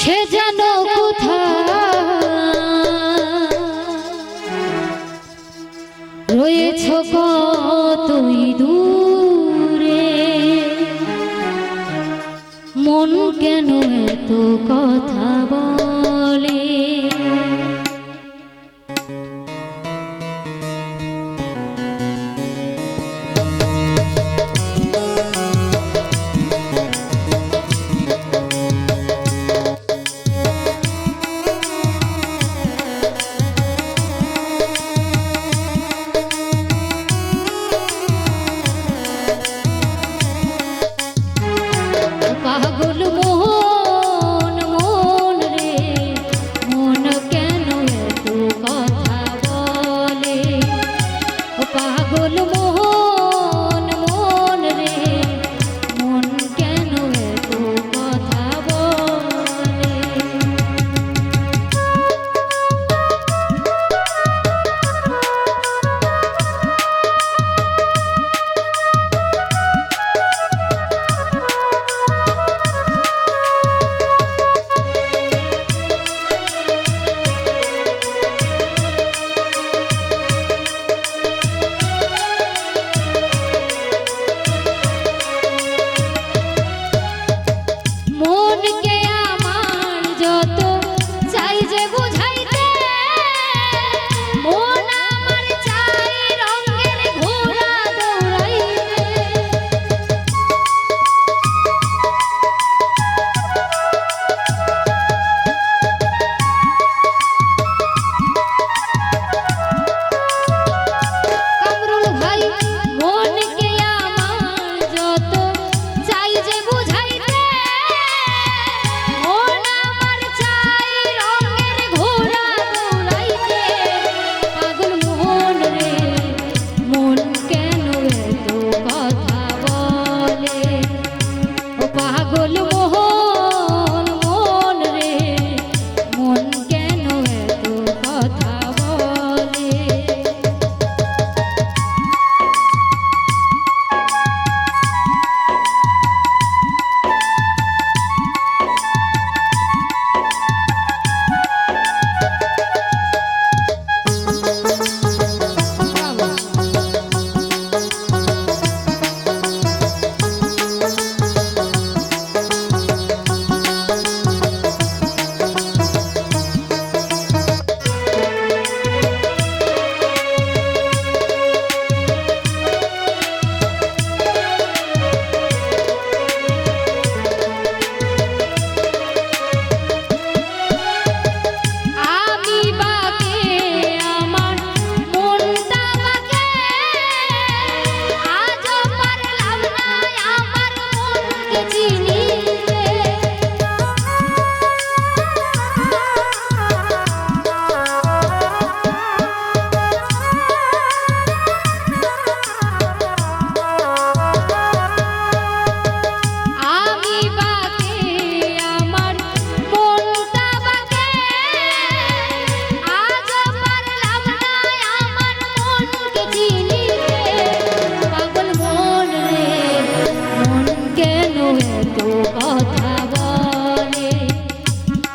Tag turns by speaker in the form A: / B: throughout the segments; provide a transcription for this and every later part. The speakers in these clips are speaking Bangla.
A: সে যেন রয়েছো রয়েছ তুই দূরে। মন কেন এত কথা বল?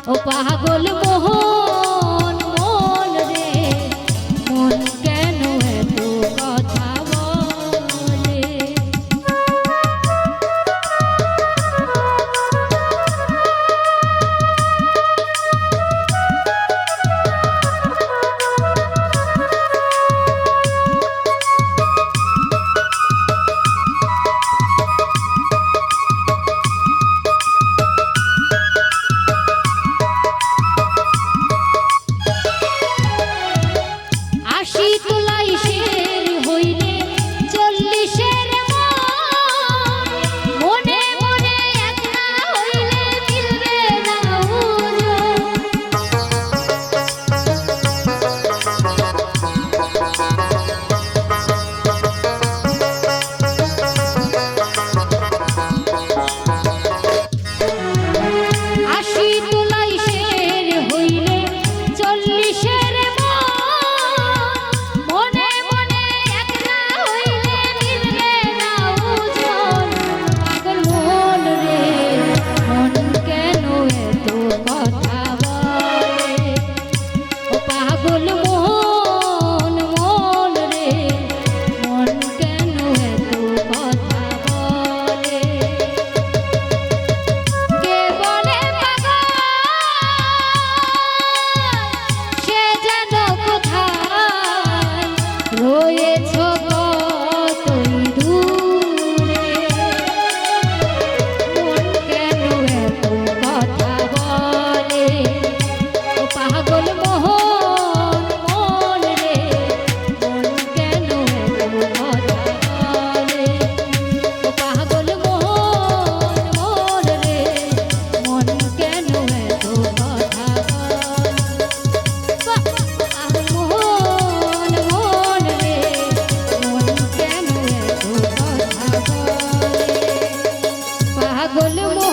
A: ও পাগল রয়েছে পাগল